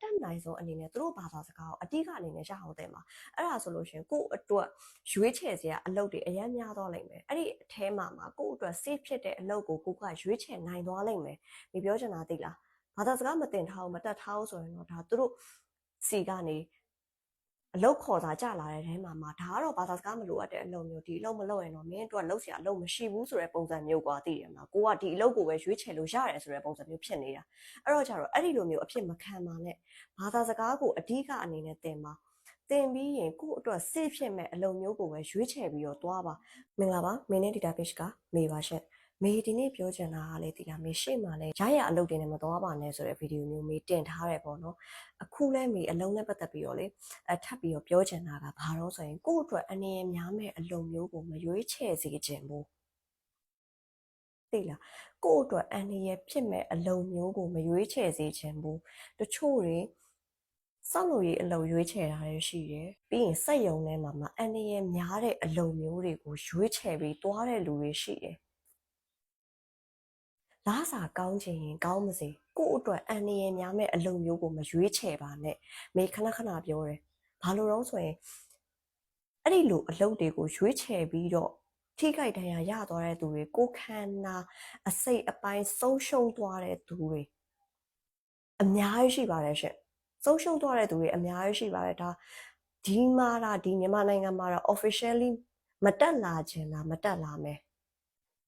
တက်နိုင်ဆုံးအနေနဲ့သူတို့ဘာသာစကားကိုအတိအကအနေနဲ့ရအောင်တင်ပါအဲ့ဒါဆိုလို့ရှိရင်ကိုယ့်အတွက်ရွေးချယ်စရာအလုပ်တွေအများများသွားလိမ့်မယ်အဲ့ဒီအထဲမှာမှာကိုယ့်အတွက် safe ဖြစ်တဲ့အလုပ်ကိုကိုကရွေးချယ်နိုင်သွားလိမ့်မယ်ဒီပြောချင်တာသိလားဘာသာစကားမတင်ထားဘူးမတက်ထားဘူးဆိုရင်တော့ဒါသူတို့စီကနေ အလုတ်ခေါ်တာကြလာတဲ့ထဲမှာမှာဒါကတော့ဘာသာစကားမလိုအပ်တဲ့အလုပ်မျိုးဒီအလုပ်မလုပ်ရင်တော့မင်းအတွက်လုပ်เสียအလုပ်မရှိဘူးဆိုတဲ့ပုံစံမျိုးกว่าသိတယ်မလားကိုကဒီအလုပ်ကိုပဲရွေးချယ်လို့ရတယ်ဆိုတဲ့ပုံစံမျိုးဖြစ်နေတာအဲ့တော့ကြတော့အဲ့ဒီလိုမျိုးအဖြစ်မခံပါနဲ့ဘာသာစကားကိုအဓိကအနေနဲ့သင်ပါသင်ပြီးရင်ကိုယ့်အတွက် safe ဖြစ်မဲ့အလုပ်မျိုးကိုပဲရွေးချယ်ပြီးတော့သွားပါမင်္ဂလာပါမင်းနဲ့ database ကမေပါရှင့် မေဒီနေ့ပြောချင်တာကလေဒီလားမေရှေ့မှာလဲရရအလုပ်တွေနဲ့မသွားပါနဲ့ဆိုတဲ့ဗီဒီယိုမျိုးမေတင်ထားတယ်ပေါ့နော်အခုလဲမေအလုံးနဲ့ပတ်သက်ပြီးတော့လေအထပ်ပြီးတော့ပြောချင်တာကဘာလို့ဆိုရင်ကိုယ့်အတွက်အနေရများမဲ့အလုပ်မျိုးကိုမရွေးချယ်စေခြင်းဘူးသိလားကိုယ့်အတွက်အန္တရာယ်ဖြစ်မဲ့အလုပ်မျိုးကိုမရွေးချယ်စေခြင်းဘူးတချို့တွေစောက်လို့ရအလုပ်ရွေးချယ်တာလည်းရှိတယ်ပြီးရင်စက်ယုံထဲမှာမှအန္တရာယ်များတဲ့အလုပ်မျိုးတွေကိုရွေးချယ်ပြီးတွားတဲ့လူတွေရှိတယ် လားစာကောင်းချင်ရင်ကောင်းမစေကိုယ့်အတွက်အန္တရာယ်များမဲ့အလုပ်မျိုးကိုမရွေးချယ်ပါနဲ့မေခဏခဏပြောတယ်ဘာလို့တော့ဆိုရင်အဲ့ဒီလိုအလုပ်တွေကိုရွေးချယ်ပြီးတော့ထိခိုက်ဒဏ်ရာရသွားတဲ့သူတွေကိုခန္ဓာအစိတ်အပိုင်းဆုံးရှုံးသွားတဲ့သူတွေအများကြီးရှိပါတယ်ရှင့်ဆုံးရှုံးသွားတဲ့သူတွေအများကြီးရှိပါတယ်ဒါဒီမှာဒါဒီမြန်မာနိုင်ငံမှာတော့ officially မတက်လာခြင်းလားမတက်လာမယ်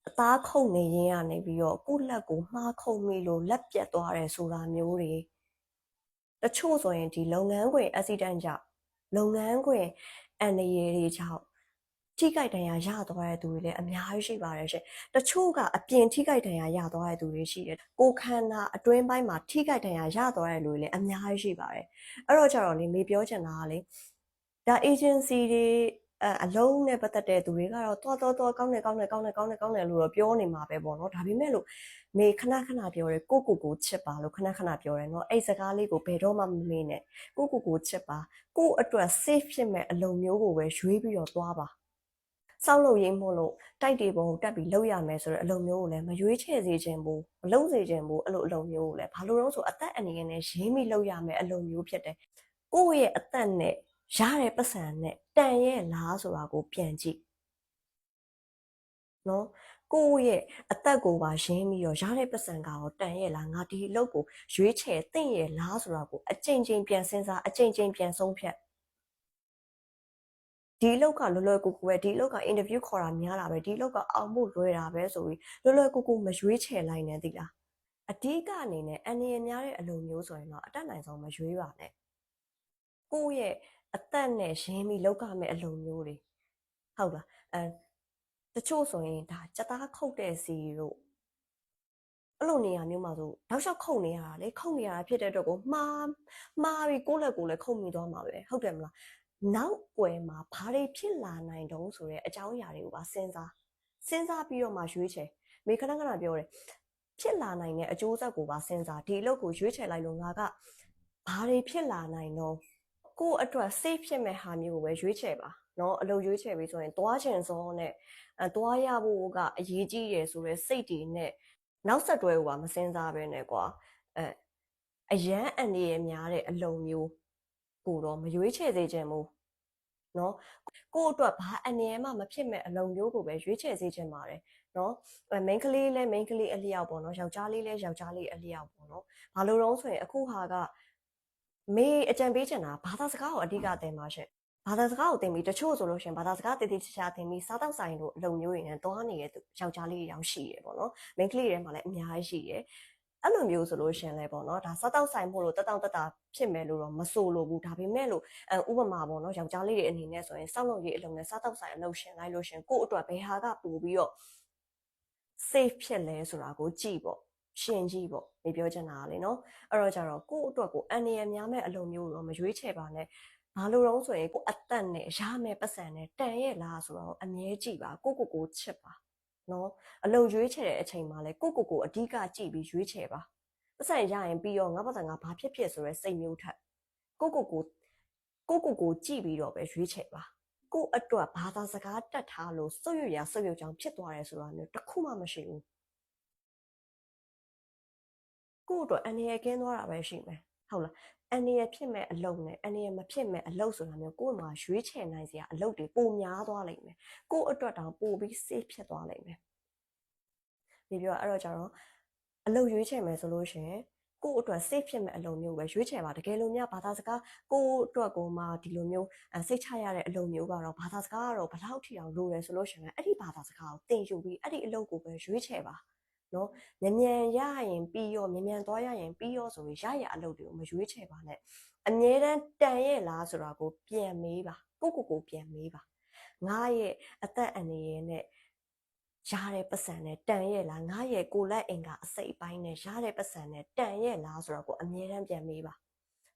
အသားခုန်နေရင်းကနေပြီးတော့ကိုယ့်လက်ကိုမှားခုန်မိလို့လက်ပြတ်သွားတယ်ဆိုတာမျိုးတွေတချို့ဆိုရင်ဒီလုပ်ငန်းခွင် accident ကြောင့်လုပ်ငန်းခွင်အန္တရာယ်တွေကြောင့်ထိခိုက်ဒဏ်ရာရသွားတဲ့သူတွေလည်းအများကြီးရှိပါတယ်ရှင်။တချို့ကအပြင်ထိခိုက်ဒဏ်ရာရသွားတဲ့သူတွေရှိတယ်။ကိုယ်ခန္ဓာအတွင်းပိုင်းမှာထိခိုက်ဒဏ်ရာရသွားတဲ့လူတွေလည်းအများကြီးရှိပါတယ်။အဲ့တော့ကြတော့လေမေပြောချင်တာကလေဒါ agency တွေ အအလုံးနဲ့ပတ်သက်တဲ့သူတွေကတော့တော်တော်တော်ကောင်းတယ်ကောင်းတယ်ကောင်းတယ်ကောင်းတယ်ကောင်းတယ်လို့တော့ပြောနေမှာပဲပေါ့နော်ဒါပေမဲ့လို့မေခဏခဏပြောတယ်ကိုကိုကိုချစ်ပါလို့ခဏခဏပြောတယ်နော်အဲ့စကားလေးကိုဘယ်တော့မှမမေ့နဲ့ကိုကိုကိုချစ်ပါကိုအတွက် safe ဖြစ်မဲ့အလုံမျိုးကိုပဲရွေးပြီးတော့သွားပါစောက်လို့ရင်းမို့လို့တိုက်တွေပုံတက်ပြီးလောက်ရမယ်ဆိုတဲ့အလုံမျိုးကိုလည်းမရွေးချယ်စေခြင်းဘူးမလုံးစေခြင်းဘူးအဲ့လိုအလုံမျိုးကိုလည်းဘာလို့လဲဆိုအသက်အနေနဲ့ရင်းမိလောက်ရမယ်အလုံမျိုးဖြစ်တယ်ကိုယ့်ရဲ့အသက်နဲ့ ရတဲ့ပတ်စံနဲ့တန်ရဲ့လားဆိုတာကိုပြန်ကြည့်နော်ကိုယ့်ရဲ့အသက်ကိုပါရင်းပြီးတော့ရတဲ့ပတ်စံကရောတန်ရဲ့လားငါဒီအလုပ်ကိုရွေးချယ်သင့်ရဲ့လားဆိုတာကိုအကြိမ်ကြိမ်ပြန်စဉ်းစားအကြိမ်ကြိမ်ပြန်ဆုံးဖြတ်ဒီလောက်ကလွယ်လွယ်ကူကူပဲဒီလောက်က interview ခေါ်တာများတာပဲဒီလောက်ကအောင်မှုလွယ်တာပဲဆိုပြီးလွယ်လွယ်ကူကူမရွေးချယ်လိုက်နဲ့သိလားအဓိကအနေနဲ့အနေရများတဲ့အလုပ်မျိုးဆိုရင်တော့အတက်နိုင်ဆုံးမရွေးပါနဲ့ ကိုယ့်ရဲ့အသက်နဲ့ရင်းပြီးလောက်ကမဲ့အလုပ်မျိုးတွေဟုတ်လားအဲတချို့ဆိုရင်ဒါစသားခုတ်တဲ့စီတို့အဲ့လိုနေရာမျိုးမှာဆိုတောက်လျှောက်ခုတ်နေရတာလေခုတ်နေရတာဖြစ်တဲ့အတွက်ကိုမှားမှားပြီးကိုယ့်လက်ကိုလည်းခုတ်မိသွားမှာပဲဟုတ်တယ်မလားနောက်ွယ်မှာဘာတွေဖြစ်လာနိုင်တုံးဆိုတဲ့အကြောင်းအရာတွေကိုပါစဉ်းစားစဉ်းစားပြီးတော့မှရွေးချယ်မိခဏခဏပြောတယ်ဖြစ်လာနိုင်တဲ့အကျိုးဆက်ကိုပါစဉ်းစားဒီအလုပ်ကိုရွေးချယ်လိုက်လို့ငါကဘာတွေဖြစ်လာနိုင်တော့ ကိုယ့်အတွက် safe ဖြစ်မဲ့ဟာမျိုးကိုပဲရွေးချယ်ပါနော်အလုပ်ရွေးချယ်ပြီးဆိုရင်သွားချင်ဆုံးနဲ့အဲသွားရဖို့ကအရေးကြီးရယ်ဆိုရဲစိတ်တွေနဲ့နောက်ဆက်တွဲကိုပါမစင်စားပဲနဲ့ကွာအဲအရန်အနေရများတဲ့အလုံမျိုးကိုတော့မရွေးချယ်စေချင်ဘူးနော်ကို့အတွက်ဘာအနေမှမဖြစ်မဲ့အလုံမျိုးကိုပဲရွေးချယ်စေချင်ပါတယ်နော်မိန်းကလေးလဲမိန်းကလေးအလျောက်ပေါ့နော်ယောက်ျားလေးလဲယောက်ျားလေးအလျောက်ပေါ့နော်ဘာလို့တော့ဆိုရင်အခုဟာက မေအကြံပေးချင်တာဘာသာစကားကိုအဓိကသင်ပါရှင့်ဘာသာစကားကိုသင်ပြီးတချို့ဆိုလို့ရှင်ဘာသာစကားတည်တည်ချာချာသင်ပြီးစားတော့ဆိုင်တို့အလုံမျိုးတွေနဲ့တွားနေတဲ့ယောက်ျားလေးတွေတောင်ရှိရပေါ့နော်မိန်းကလေးတွေမှာလည်းအများကြီးရှိရအဲ့လိုမျိုးဆိုလို့ရှင်လဲပေါ့နော်ဒါစားတော့ဆိုင်ဖို့လို့တက်တောင့်တက်တာဖြစ်မယ်လို့တော့မဆိုလိုဘူးဒါပေမဲ့လို့ဥပမာပေါ့နော်ယောက်ျားလေးတွေအနေနဲ့ဆိုရင်စောင့်လို့ရေးအလုံနဲ့စားတော့ဆိုင်အလုပ်ရှင်လိုက်လို့ရှင်ကို့အတွက်ဘယ်ဟာကပို့ပြီးတော့ safe ဖြစ်လဲဆိုတာကိုကြည့်ပေါ့ ရှင်ကြည့်ပေါ့နေပြောချင်တာလေနော်အဲ့တော့ကြတော့ကို့အတွက်ကိုအန်ရယ်များမဲ့အလုံမျိုးတော့မရွေးချယ်ပါနဲ့ဘာလို့တော့ဆိုရင်ကိုအသက်နဲ့ရမယ်ပတ်စံနဲ့တန်ရဲ့လားဆိုတော့အမြဲကြည့်ပါကိုကိုကိုချစ်ပါနော်အလုံရွေးချယ်တဲ့အချိန်မှာလဲကိုကိုကိုအဓိကကြည့်ပြီးရွေးချယ်ပါပတ်စံရရင်ပြီးတော့ငါပတ်စံကဘာဖြစ်ဖြစ်ဆိုရဲစိတ်မျိုးထက်ကိုကိုကိုကိုကိုကိုကြည့်ပြီးတော့ပဲရွေးချယ်ပါကိုအတွက်ဘာသာစကားတတ်ထားလို့စွတ်ရွရစွတ်ရွကြောင်ဖြစ်သွားတယ်ဆိုတာမျိုးတစ်ခုမှမရှိဘူး ကိုအတွက်အနေရကင်းသွားတာပဲရှိမယ်ဟုတ်လားအန်ဒီရဖြစ်မဲ့အလုပ်နဲ့အန်ဒီရမဖြစ်မဲ့အလုပ်ဆိုတာမျိုးကိုယ့်မှာရွေးချယ်နိုင်စရာအလုပ်တွေပိုများသွားလိမ့်မယ်ကိုယ့်အတွက်တောင်ပိုပြီး safe ဖြစ်သွားလိမ့်မယ်ဒီပြောအဲ့တော့ကြတော့အလုပ်ရွေးချယ်မယ်ဆိုလို့ရှိရင်ကိုယ့်အတွက် safe ဖြစ်မဲ့အလုပ်မျိုးပဲရွေးချယ်ပါတကယ်လို့များဘာသာစကားကိုယ့်အတွက်ကိုမှဒီလိုမျိုးစိတ်ချရတဲ့အလုပ်မျိုးကတော့ဘာသာစကားကတော့ဘယ်လောက်ထိအောင်လိုတယ်ဆိုလို့ရှိရင်အဲ့ဒီဘာသာစကားကိုသင်ယူပြီးအဲ့ဒီအလုပ်ကိုပဲရွေးချယ်ပါ နော်ညံညံရရင်ပြီးရောညံညံသွားရရင်ပြီးရောဆိုပြီးရရအလုပ်တွေကိုမရွေးချယ်ပါနဲ့အမြဲတမ်းတန်ရဲ့လားဆိုတာကိုပြန်မေးပါကိုကိုကိုပြန်မေးပါငါရဲ့အသက်အန္တရာယ်နဲ့ရတဲ့ပတ်စံနဲ့တန်ရဲ့လားငါရဲ့ကိုလက်အင်ကအစိတ်ပိုင်းနဲ့ရတဲ့ပတ်စံနဲ့တန်ရဲ့လားဆိုတာကိုအမြဲတမ်းပြန်မေးပါ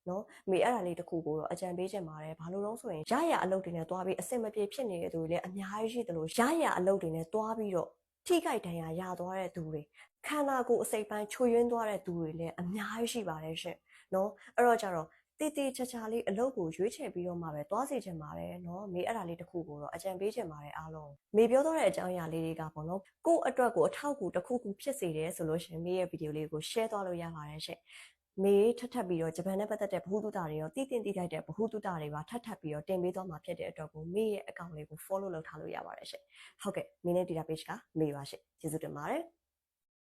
နော်မေအဲ့ဒါလေးတစ်ခုကိုတော့အကြံပေးချင်ပါတယ်ဘာလို့လဲဆိုရင်ရရအလုပ်တွေနဲ့တွားပြီးအဆင်မပြေဖြစ်နေတဲ့သူတွေလည်းအများကြီးရှိတယ်လို့ရရအလုပ်တွေနဲ့တွားပြီးတော့ ထိခိုက်ဒဏ်ရာရသွားတဲ့သူတွေခန္ဓာကိုယ်အစိပ်ပိုင်းချွေရင်းသွားတဲ့သူတွေလည်းအများကြီးရှိပါတယ်ရှင်နော်အဲ့တော့ကြတော့တေးတေးချာချာလေးအလုပ်ကိုရွေးချယ်ပြီးတော့မှပဲသွားစီခြင်းပါတယ်နော်မေးအဲ့ဒါလေးတစ်ခုကိုတော့အကြံပေးခြင်းပါတယ်အားလုံးမေးပြောတော့တဲ့အကြောင်းအရာလေးတွေကပေါ့နော်ကို့အတွက်ကိုအထောက်အကူတစ်ခုခုဖြစ်စေတယ်ဆိုလို့ရှင်မေးရဲ့ဗီဒီယိုလေးကို share သွားလို့ရပါတယ်ရှင် မေထပ်ထပ်ပြီးတော့ဂျပန်နဲ့ပတ်သက်တဲ့ဘ ഹു တုတာတွေရောတည်တင်တည်ထိုက်တဲ့ဘ ഹു တုတာတွေပါထပ်ထပ်ပြီးတော့တင်ပေးသွားမှာဖြစ်တဲ့အတွက်ကိုမေရဲ့အကောင့်လေးကို follow လုပ်ထားလို့ရပါတယ်ရှင်ဟုတ်ကဲ့မေနဲ့ data page ကမေပါရှင်ကျေးဇူးတင်ပါတယ်